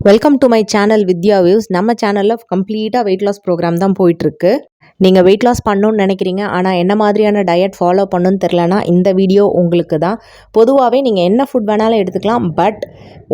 Welcome to my channel Vidya views நம்ம சேனலில் கம்ப்ளீட்டாக வெயிட் லாஸ் ப்ரோக்ராம் தான் போயிட்டுருக்கு நீங்கள் வெயிட் லாஸ் பண்ணணும்னு நினைக்கிறீங்க ஆனால் என்ன மாதிரியான டயட் ஃபாலோ பண்ணணும்னு தெரிலனா இந்த வீடியோ உங்களுக்கு தான். பொதுவாகவே நீங்கள் என்ன ஃபுட் வேணாலும் எடுத்துக்கலாம் பட்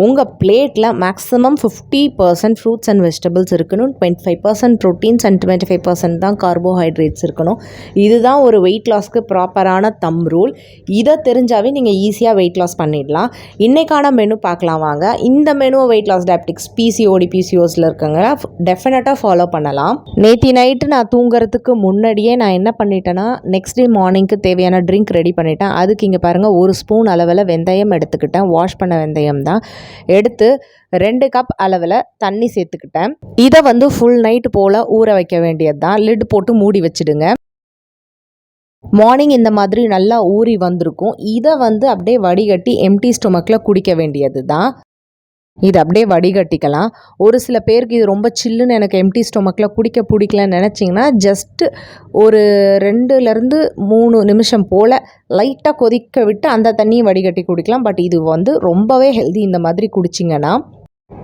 உங்கள் பிளேட்டில் maximum fifty percent fruits and vegetables இருக்கணும் twenty five percent proteins and twenty five percent தான் கார்போஹைட்ரேட்ஸ் இருக்கணும். இதுதான் ஒரு வெயிட் லாஸ்க்கு ப்ராப்பரான தம் ரூல் இதை தெரிஞ்சாவே நீங்கள் ஈஸியாக வெயிட் லாஸ் பண்ணிடலாம். இன்றைக்கான மெனு பார்க்கலாம் வாங்க. இந்த மெனுவை வெயிட் லாஸ் டயபெட்டிக்ஸ் பிசிஓடி பிசிஓஸில் இருக்கவங்க டெஃபினட்டாக ஃபாலோ பண்ணலாம். நேற்று நைட்டு நான் தூங்குறது தூங்குறதுக்கு முன்னாடியே நான் என்ன பண்ணிட்டேன்னா நெக்ஸ்ட் டே மார்னிங்க்கு தேவையான ட்ரிங்க் ரெடி பண்ணிட்டேன். அதுக்கு இங்கே பாருங்கள் ஒரு ஸ்பூன் அளவில் வெந்தயம் எடுத்துக்கிட்டேன். வாஷ் பண்ண வெந்தயம் தான். எடுத்து ரெண்டு கப் அளவில் தண்ணி சேர்த்துக்கிட்டேன். இதை வந்து ஃபுல் நைட் போல் ஊற வைக்க வேண்டியது தான். லிட் போட்டு மூடி வச்சிடுங்க. மார்னிங் இந்த மாதிரி நல்லா ஊறி வந்திருக்கும். இதை வந்து அப்படியே வடிகட்டி எம்டி ஸ்டொமக்கில் குடிக்க வேண்டியது தான். இது அப்படியே வடிகட்டிக்கலாம். ஒரு சில பேருக்கு இது ரொம்ப சில்லுன்னு எனக்கு எம்டி ஸ்டொமக்கில் குடிக்க பிடிக்கலன்னு நினச்சிங்கன்னா ஜஸ்ட்டு ஒரு ரெண்டுலேருந்து மூணு நிமிஷம் போல் லைட்டாக கொதிக்க விட்டு அந்த தண்ணியை வடிகட்டி குடிக்கலாம். பட் இது வந்து ரொம்பவே ஹெல்தி இந்த மாதிரி குடிச்சிங்கன்னா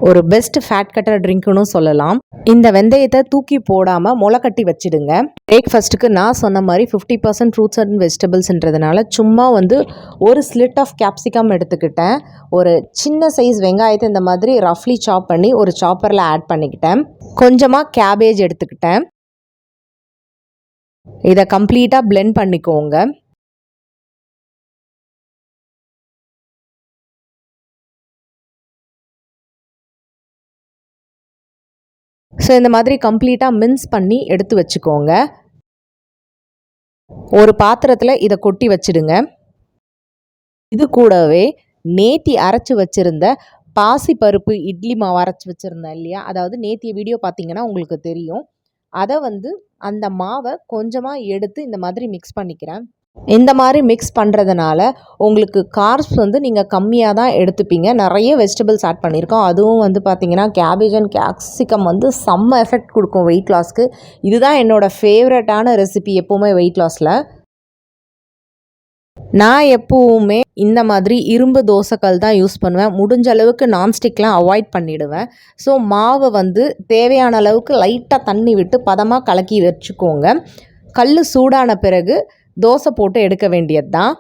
ஒரு பெஸ்ட் ஃபேட் கட்டர் ட்ரிங்க்னு சொல்லலாம். இந்த வெந்தயத்தை தூக்கி போடாமல் முளை கட்டி வச்சிடுங்க பிரேக்ஃபாஸ்ட்டுக்கு நான் சொன்ன மாதிரி ஃபிஃப்டி பர்சன்ட் ஃப்ரூட்ஸ் அண்ட் வெஜிடபிள்ஸ்ன்றதுனால சும்மா வந்து ஒரு ஸ்லிட் ஆஃப் கேப்சிகம் எடுத்துக்கிட்டேன். ஒரு சின்ன சைஸ் வெங்காயத்தை இந்த மாதிரி ரஃப்லி சாப் பண்ணி ஒரு சாப்பரில் ஆட் பண்ணிக்கிட்டேன். கொஞ்சமாக கேபேஜ் எடுத்துக்கிட்டேன். இதை கம்ப்ளீட்டாக பிளெண்ட் பண்ணிக்கோங்க. ஸோ இந்த மாதிரி கம்ப்ளீட்டாக மின்ஸ் பண்ணி எடுத்து வச்சுக்கோங்க. ஒரு பாத்திரத்தில் இதை கொட்டி வச்சிடுங்க. இது கூடவே நேத்தி அரைச்சி வச்சுருந்த பாசி பருப்பு இட்லி மாவு அரைச்சி வச்சுருந்தேன் இல்லையா? அதாவது நேத்திய வீடியோ பார்த்தீங்கன்னா உங்களுக்கு தெரியும். அதை வந்து அந்த மாவை கொஞ்சமாக எடுத்து இந்த மாதிரி மிக்ஸ் பண்ணிக்கிறேன். இந்த மாதிரி மிக்ஸ் பண்ணுறதுனால உங்களுக்கு கார்ப்ஸ் வந்து நீங்கள் கம்மியாக தான் எடுத்துப்பீங்க. நிறைய வெஜிடபிள்ஸ் ஆட் பண்ணியிருக்கோம். அதுவும் வந்து பார்த்தீங்கன்னா கேபேஜ் அண்ட் கேப்சிகம் வந்து செம்ம எஃபெக்ட் கொடுக்கும் வெயிட் லாஸ்க்கு இதுதான் என்னோடய ஃபேவரட்டான ரெசிபி எப்போவுமே வெயிட் லாஸில் நான் எப்போவுமே இந்த மாதிரி இரும்பு தோசைக்கல் தான் யூஸ் பண்ணுவேன். முடிஞ்ச அளவுக்கு நான்ஸ்டிக்லாம் அவாய்ட் பண்ணிவிடுவேன் ஸோ மாவை வந்து தேவையான அளவுக்கு லைட்டாக தண்ணி விட்டு பதமாக கலக்கி வச்சுக்கோங்க. கல் சூடான பிறகு தோசை போட்டு எடுக்க வேண்டியது தான்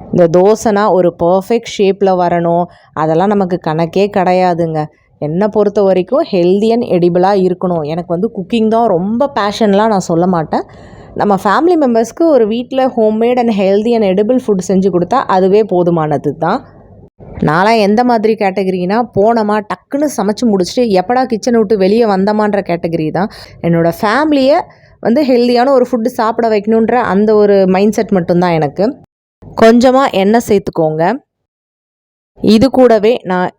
இந்த தோசைனா ஒரு பர்ஃபெக்ட் ஷேப்பில் வரணும். அதெல்லாம் நமக்கு கணக்கே கிடையாதுங்க. என்னை பொறுத்த வரைக்கும் ஹெல்தி அண்ட் எடிபிளாக இருக்கணும். எனக்கு வந்து குக்கிங் தான் ரொம்ப பேஷன்லாம் நான் சொல்ல மாட்டேன். நம்ம ஃபேமிலி மெம்பர்ஸ்க்கு ஒரு வீட்டில் homemade and healthy and edible food செஞ்சு கொடுத்தா அதுவே போதுமானது தான் நான்லாம் எந்த மாதிரி கேட்டகரினா போனோமா டக்குன்னு சமைச்சு முடிச்சுட்டு எப்படா கிச்சனை விட்டு வெளியே வந்தோமான்ற கேட்டகரி தான். என்னோடய ஃபேமிலியை வந்து ஹெல்த்தியான ஒரு ஃபுட்டு சாப்பிட வைக்கணுன்ற அந்த ஒரு மைண்ட் செட் மட்டும்தான் எனக்கு. கொஞ்சமாக எண்ணெய் சேர்த்துக்கோங்க. இது கூடவே நான்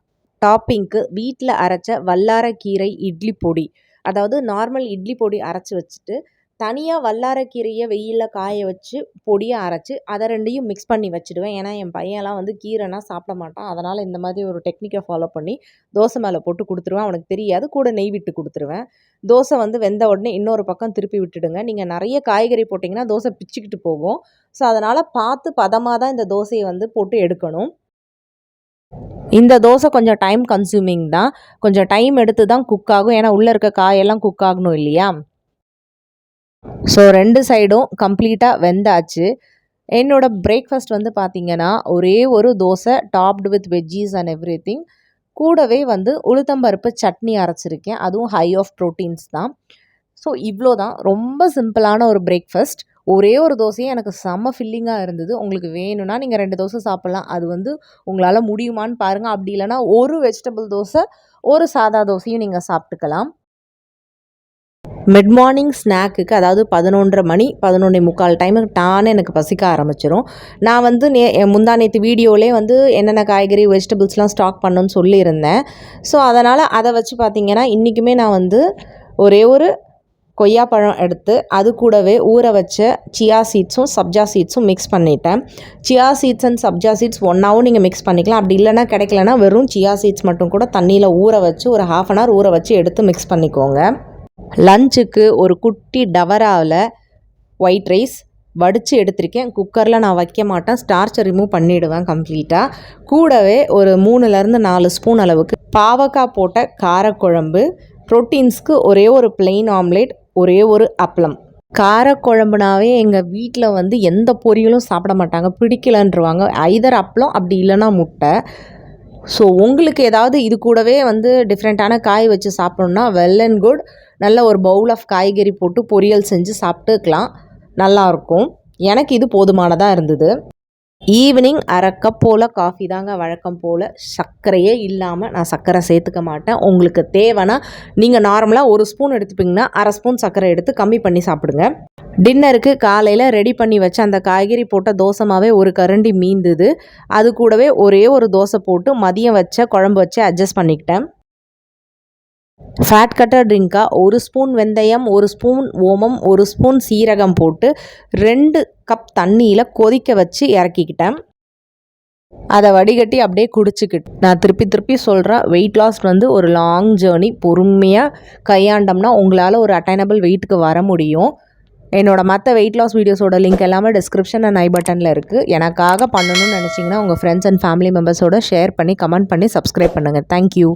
டாப்பிங்க்கு வீட்டில் அரைச்ச வல்லாரக்கீரை இட்லி பொடி. அதாவது நார்மல் இட்லி பொடி அரைச்சி வச்சுட்டு தனியாக வல்லாரக்கீரையை வெயிலில் காய வச்சு பொடியை அரைச்சி அதை ரெண்டையும் மிக்ஸ் பண்ணி வச்சுடுவேன். ஏன்னா என் பையன்லாம் வந்து கீரைனா சாப்பிட மாட்டான். அதனால் இந்த மாதிரி ஒரு டெக்னிக்கை ஃபாலோ பண்ணி தோசை மேலே போட்டு கொடுத்துருவேன். அவனுக்கு தெரியாது. கூட நெய் விட்டு கொடுத்துருவேன். தோசை வந்து வெந்த உடனே இன்னொரு பக்கம் திருப்பி விட்டுடுங்க. நீங்கள் நிறைய காய்கறி போட்டிங்கன்னா தோசை பிச்சுக்கிட்டு போகும். ஸோ அதனால் பார்த்து பதமாக தான் இந்த தோசையை வந்து போட்டு எடுக்கணும். இந்த தோசை கொஞ்சம் டைம் கன்சூமிங் தான். கொஞ்சம் டைம் எடுத்து தான் குக் ஆகும். ஏன்னா உள்ளே இருக்க காயெல்லாம் குக் ஆகணும் இல்லையா? ஸோ ரெண்டு சைடும் கம்ப்ளீட்டாக வெந்தாச்சு. என்னோட பிரேக்ஃபாஸ்ட் வந்து பார்த்திங்கன்னா ஒரே ஒரு dosa topped with veggies and everything கூடவே வந்து உளுத்தம்பருப்பு சட்னி அரைச்சிருக்கேன். அதுவும் ஹை ஆஃப் ப்ரோட்டீன்ஸ் தான். ஸோ இவ்வளோ தான் ரொம்ப சிம்பிளான ஒரு பிரேக்ஃபாஸ்ட் ஒரே ஒரு தோசையும் எனக்கு செம்ம ஃபில்லிங்காக இருந்தது. உங்களுக்கு வேணும்னா நீங்கள் ரெண்டு தோசை சாப்பிட்லாம். அது வந்து உங்களால் முடியுமான்னு பாருங்கள் அப்படி இல்லைனா ஒரு வெஜிடபிள் தோசை ஒரு சாதா தோசையும் நீங்கள் சாப்பிட்டுக்கலாம். மிட் மார்னிங் ஸ்நாக்குக்கு அதாவது பதினொன்றரை மணி பதினொன்றே முக்கால் டைமுக்கு டானே எனக்கு பசிக்க ஆரம்பிச்சிடும் நான் வந்து நே முந்தா நேற்று வீடியோவிலே வந்து என்னென்ன காய்கறி வெஜிடபிள்ஸ்லாம் ஸ்டாக் பண்ணணும்னு சொல்லியிருந்தேன். ஸோ அதனால் அதை வச்சு பார்த்திங்கன்னா இன்றைக்குமே நான் வந்து ஒரே ஒரு கொய்யாப்பழம் எடுத்து அது கூடவே ஊற வச்ச சியா சீட்ஸும் சப்ஜா சீட்ஸும் மிக்ஸ் பண்ணிட்டேன். Chia seeds and sabja seeds ஒன்றாவும் நீங்கள் மிக்ஸ் பண்ணிக்கலாம். அப்படி இல்லைனா கிடைக்கலனா வெறும் சியா சீட்ஸ் மட்டும் கூட தண்ணியில் ஊற வச்சு ஒரு ஹாஃப் அன் ஹவர் ஊற வச்சு எடுத்து மிக்ஸ் பண்ணிக்கோங்க. லஞ்சுக்கு ஒரு குட்டி டவராவில் ஒயிட் ரைஸ் வடித்து எடுத்திருக்கேன். குக்கரில் நான் வைக்க மாட்டேன். ஸ்டார்ச்சை ரிமூவ் பண்ணிவிடுவேன் கம்ப்ளீட்டாக கூடவே ஒரு மூணுலேருந்து நாலு ஸ்பூன் அளவுக்கு பாவக்காய் போட்ட காரக்குழம்பு. ப்ரோட்டீன்ஸ்க்கு ஒரே ஒரு பிளெயின் ஆம்லேட் ஒரே ஒரு அப்பளம். காரக்குழம்புனாவே எங்கள் வீட்டில் வந்து எந்த பொரியலும் சாப்பிட மாட்டாங்க. பிடிக்கலன்றவாங்க. ஐதர் அப்பளம் அப்படி இல்லைன்னா முட்டை. ஸோ உங்களுக்கு ஏதாவது இது கூடவே வந்து டிஃப்ரெண்ட்டான காய் வச்சு சாப்பிட்ணுன்னா வெல் அண்ட் குட் நல்ல ஒரு பவுல் ஆஃப் காய்கறி போட்டு பொரியல் செஞ்சு சாப்பிட்டுக்கலாம். நல்லாயிருக்கும் எனக்கு இது போதுமானதாக இருந்தது. ஈவினிங் அரை கப் போல் காஃபி தாங்க வழக்கம் போல். சர்க்கரையே இல்லாமல் நான் சர்க்கரை சேர்த்துக்க மாட்டேன். உங்களுக்கு தேவைன்னா நீங்கள் நார்மலாக ஒரு ஸ்பூன் எடுத்துப்பீங்கன்னா அரை ஸ்பூன் சர்க்கரை எடுத்து கம்மி பண்ணி சாப்பிடுங்க. டின்னருக்கு காலையில் ரெடி பண்ணி வச்ச அந்த காய்கறி போட்ட தோசைமாவே ஒரு கரண்டி மீந்துது. அது கூடவே ஒரே ஒரு தோசை போட்டு மதியம் வச்ச குழம்பு வச்சு அட்ஜஸ்ட் பண்ணிக்கிட்டேன். ஃபேட் கட்டர் ட்ரிங்காக ஒரு ஸ்பூன் வெந்தயம் ஒரு ஸ்பூன் ஓமம் ஒரு ஸ்பூன் சீரகம் போட்டு ரெண்டு கப் தண்ணியில் கொதிக்க வச்சு இறக்கிக்கிட்டேன். அதை வடிகட்டி அப்படியே குடிச்சிக்கிட்டு. நான் திருப்பி திருப்பி சொல்கிறேன் வெயிட் லாஸ் வந்து ஒரு லாங் ஜேர்னி பொறுமையாக கையாண்டோம்னா உங்களால் ஒரு அட்டைனபிள் வெயிட்டுக்கு வர முடியும். என்னோடய மற்ற வெயிட் லாஸ் வீடியோஸோட லிங்க் எல்லாமே டிஸ்கிரிப்ஷன் அண்ட் ஐ பட்டனில் இருக்குது எனக்காக பண்ணணும்னு நினச்சிங்கன்னா உங்கள் ஃப்ரெண்ட்ஸ் அண்ட் ஃபேமிலி மெம்பர்ஸோட ஷேர் பண்ணி கமெண்ட் பண்ணி சப்ஸ்கிரைப் பண்ணுங்கள் தேங்க்யூ